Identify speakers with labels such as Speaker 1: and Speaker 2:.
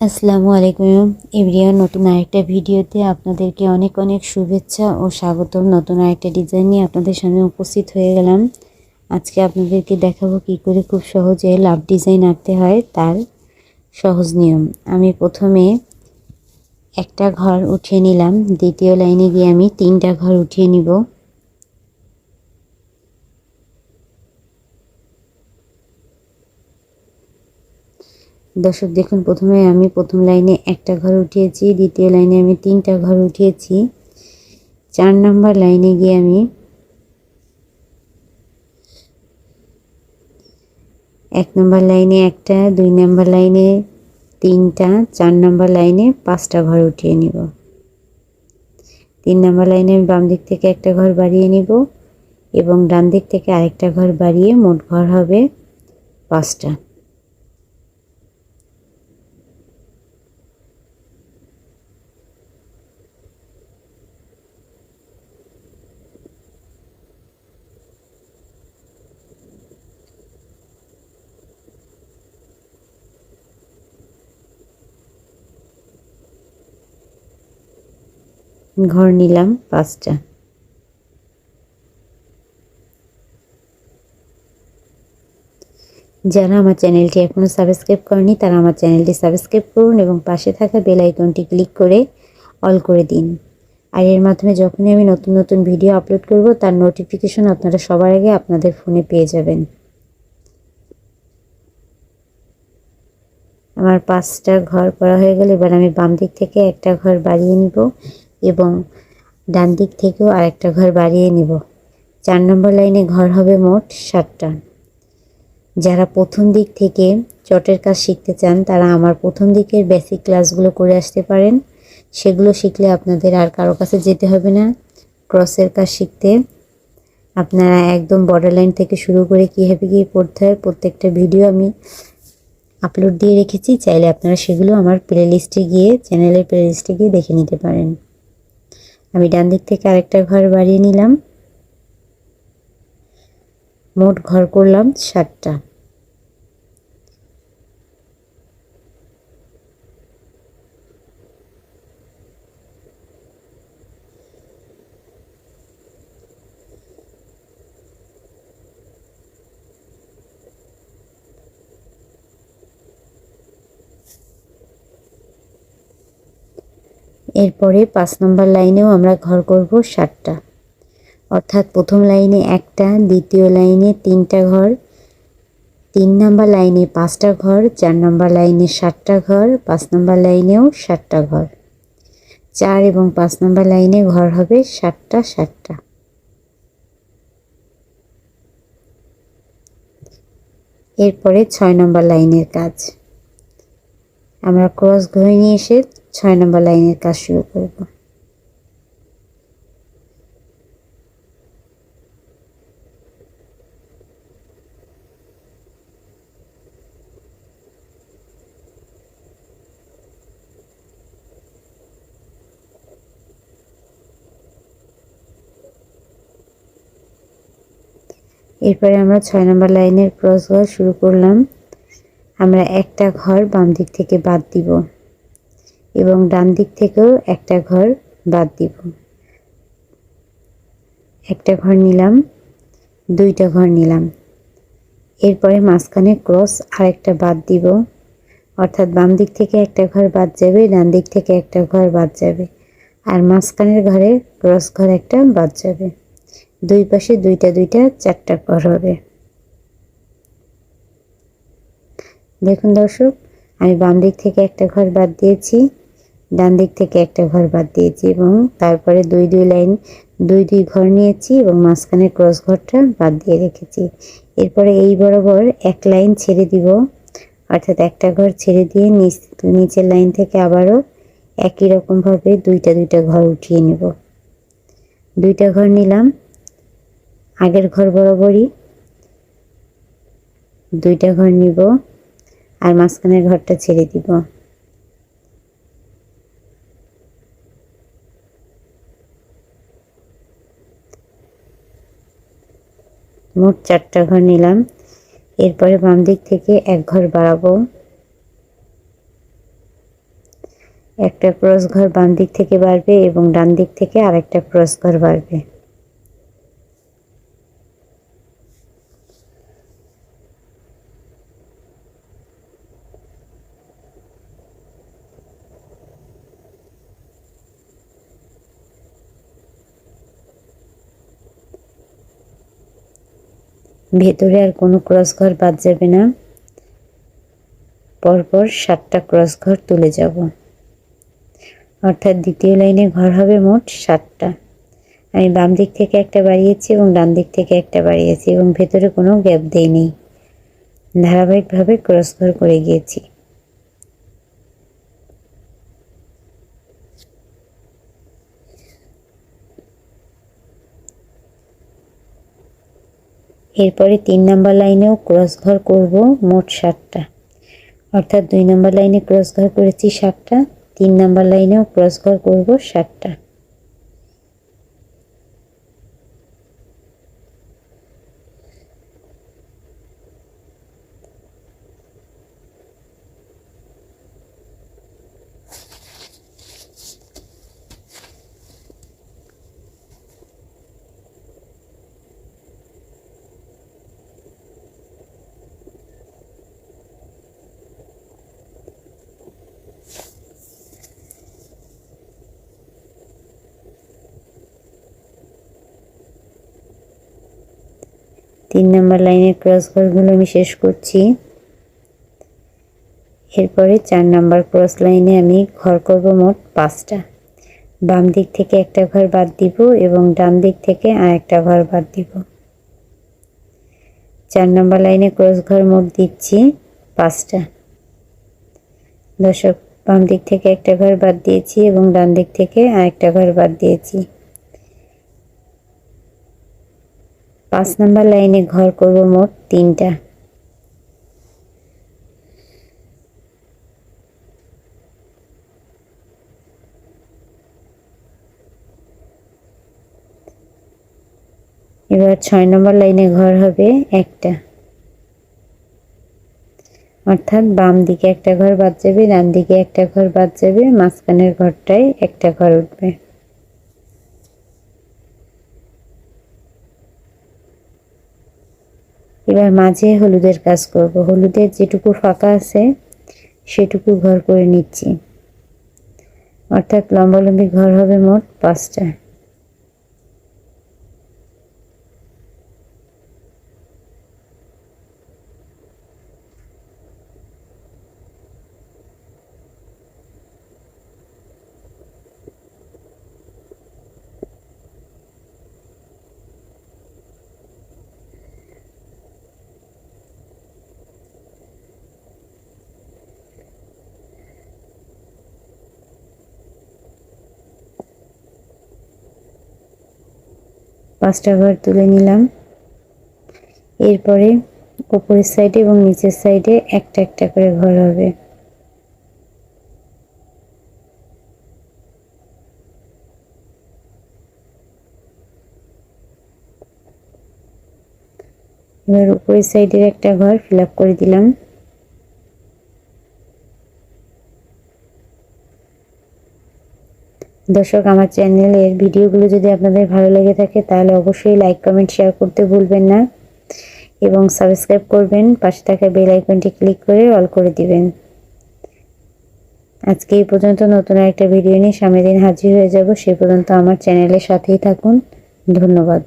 Speaker 1: আসসালামু আলাইকুম। এভরিওয়ান, নতুন আরেকটা ভিডিওতে আপনাদেরকে অনেক অনেক শুভেচ্ছা ও স্বাগতম। নতুন আরেকটা ডিজাইন নিয়ে আপনাদের সামনে উপস্থিত হয়ে গেলাম। আজকে আপনাদেরকে দেখাবো কি করে খুব সহজে লাভ ডিজাইন আঁকতে হয় তার সহজ নিয়ম। আমি প্রথমে একটা ঘর উঠিয়ে নিলাম। দ্বিতীয় লাইনে গিয়ে আমি তিনটা ঘর উঠিয়ে নিব। দর্শক, দেখুন, প্রথমে আমি প্রথম লাইনে একটা ঘর উঠিয়েছি, দ্বিতীয় লাইনে আমি তিনটা ঘর উঠিয়েছি। চার নাম্বার লাইনে গিয়ে আমি এক নম্বর লাইনে একটা, দুই নম্বর লাইনে তিনটা, চার নম্বর লাইনে পাঁচটা ঘর উঠিয়ে নিব। তিন নম্বর লাইনে আমি বাম দিক থেকে একটা ঘর বাড়িয়ে নিব এবং ডান দিক থেকে আরেকটা ঘর বাড়িয়ে মোট ঘর হবে পাঁচটা। ঘর নিলাম পাঁচটা। যারা আমার চ্যানেলটি এখনও সাবস্ক্রাইব করেনি, তারা আমার চ্যানেলটি সাবস্ক্রাইব করুন এবং পাশে থাকা বেল আইকনটি ক্লিক করে অল করে দিন। আর এর মাধ্যমে যখনই আমি নতুন নতুন ভিডিও আপলোড করব, তার নোটিফিকেশন আপনারা সবার আগে আপনাদের ফোনে পেয়ে যাবেন। আমার পাঁচটা ঘর করা হয়ে গেল, এবার আমি বাম দিক থেকে একটা ঘর বাড়িয়ে নিব। এবং ডান দিক থেকেও আরেকটা ঘর বাড়িয়ে নিব। চার নম্বর লাইনে ঘর হবে মোট সাতটা। যারা প্রথম দিক থেকে চটের কাজ শিখতে চান, তারা আমার প্রথম দিকের বেসিক ক্লাসগুলো করে আসতে পারেন। সেগুলো শিখলে আপনাদের আর কারও কাছে যেতে হবে না। ক্রসের কাজ শিখতে আপনারা একদম বর্ডার লাইন থেকে শুরু করে কীভাবে কী পড়তে হয়, প্রত্যেকটা ভিডিও আমি আপলোড দিয়ে রেখেছি। চাইলে আপনারা সেগুলো আমার প্লে লিস্টে গিয়ে চ্যানেলের প্লে লিস্টে গিয়ে দেখে নিতে পারেন। আমি ডান দিক থেকে আরেকটা ঘর বাড়িয়ে নিলাম। মোট ঘর করলাম ষাটটা এরপরে পাঁচ নম্বর লাইনেও আমরা ঘর করব সাতটা। অর্থাৎ প্রথম লাইনে একটা, দ্বিতীয় লাইনে তিনটা ঘর, তিন নম্বর লাইনে পাঁচটা ঘর, চার নম্বর লাইনে সাতটা ঘর, পাঁচ নম্বর লাইনেও সাতটা ঘর। চার এবং পাঁচ নম্বর লাইনে ঘর হবে সাতটা সাতটা। এরপরে ছয় নম্বর লাইনের কাজ। আমরা ক্রস ঘরে নিয়ে এসে ছয় নম্বর লাইনের কাজ শুরু করব। এরপরে আমরা ছয় নম্বর লাইনের ক্রস ঘর শুরু করলাম। আমরা একটা ঘর বাম দিক থেকে বাদ দিব এবং ডান দিক থেকেও একটা ঘর বাদ দিব। একটা ঘর নিলাম, দুইটা ঘর নিলাম। এরপরে মাঝখানে ক্রস আরেকটা বাদ দিব। অর্থাৎ বাম দিক থেকে একটা ঘর বাদ যাবে, ডান দিক থেকে একটা ঘর বাদ যাবে। আর মাঝখানের ঘরে ক্রস ঘর একটা বাদ যাবে। দুই পাশে দুইটা দুইটা চারটা ঘর হবে। দেখুন দর্শক, আমি বাম দিক থেকে একটা ঘর বাদ দিয়েছি, ডান দিক থেকে একটা ঘর বাদ দিয়েছি এবং তারপরে দুই দুই লাইন, দুই দুই ঘর নিয়েছি এবং মাঝখানে ক্রস ঘরটা বাদ দিয়ে রেখেছি। এরপরে এই বরাবর এক লাইন ছেড়ে দিব, অর্থাৎ একটা ঘর ছেড়ে দিয়ে নিচ, নিচের লাইন থেকে আবারও একই রকমভাবে দুইটা দুইটা ঘর উঠিয়ে নেব। দুইটা ঘর নিলাম, আগের ঘর বরাবরই দুইটা ঘর নিব। আর মাঝখানের ঘরটা ছেড়ে দিব। মোট চারটা ঘর নিলাম। এরপরে বাম দিক থেকে এক ঘর বাড়াবো। একটা ক্রস ঘর বাম দিক থেকে বাড়বে এবং ডান দিক থেকে আরেকটা ক্রস ঘর বাড়বে। ভেতরে আর কোনো ক্রস ঘর বাদ যাবে না। পরপর সাতটা ক্রস ঘর তুলে যাব। অর্থাৎ দ্বিতীয় লাইনে ঘর হবে মোট সাতটা। আমি বাম দিক থেকে একটা বাড়িয়েছি এবং ডান দিক থেকে একটা বাড়িয়েছি এবং ভেতরে কোনো গ্যাপ দেইনি। ধারাবাহিকভাবে ক্রস ঘর করে গিয়েছি। এরপরে তিন নাম্বার লাইনেও ক্রস ঘর করব মোট সাতটা। অর্থাৎ দুই নাম্বার লাইনে ক্রস ঘর করেছি সাতটা, তিন নাম্বার লাইনেও ক্রস ঘর করব সাতটা। তিন নম্বর লাইনের ক্রস ঘরগুলো আমি শেষ করছি। এরপরে চার নাম্বার ক্রস লাইনে আমি ঘর করব মোট পাঁচটা। বাম দিক থেকে একটা ঘর বাদ দিব এবং ডান দিক থেকে আর একটা ঘর বাদ দিব। চার নম্বর লাইনে ক্রস ঘর মোট দিচ্ছি পাঁচটা। দর্শক, বাম দিক থেকে একটা ঘর বাদ দিয়েছি এবং ডান দিক থেকে আর একটা ঘর বাদ দিয়েছি। পাঁচ নাম্বার লাইনে ঘর করব মোট তিনটা। এবার ছয় নম্বর লাইনে ঘর হবে একটা। অর্থাৎ বাম দিকে একটা ঘর বাদ যাবে, ডান দিকে একটা ঘর বাদ যাবে, মাঝখানের ঘরটায় একটা ঘর উঠবে। এবার মাঝে হলুদের কাজ করব। হলুদের যেটুকু ফাঁকা আছে, সেটুকু ঘর করে নিচ্ছি। অর্থাৎ লম্বালম্বি ঘর হবে মোট পাঁচটা। পাঁচটা ঘর তুলে নিলাম। এরপরে উপরের সাইডে এবং নিচের সাইডে একটা একটা করে ঘর হবে। এবার উপরের সাইডের একটা ঘর ফিল করে দিলাম। দর্শক, আমার চ্যানেলের ভিডিওগুলো যদি আপনাদের ভালো লেগে থাকে, তাহলে অবশ্যই লাইক কমেন্ট শেয়ার করতে ভুলবেন না এবং সাবস্ক্রাইব করবেন। পাশে থাকা বেল আইকনটি ক্লিক করে অল করে দিবেন। আজকে এই পর্যন্ত নতুন একটা ভিডিও নিয়ে সামনের দিন হাজির হয়ে যাব। সেই পর্যন্ত আমার চ্যানেলের সাথেই থাকুন। ধন্যবাদ।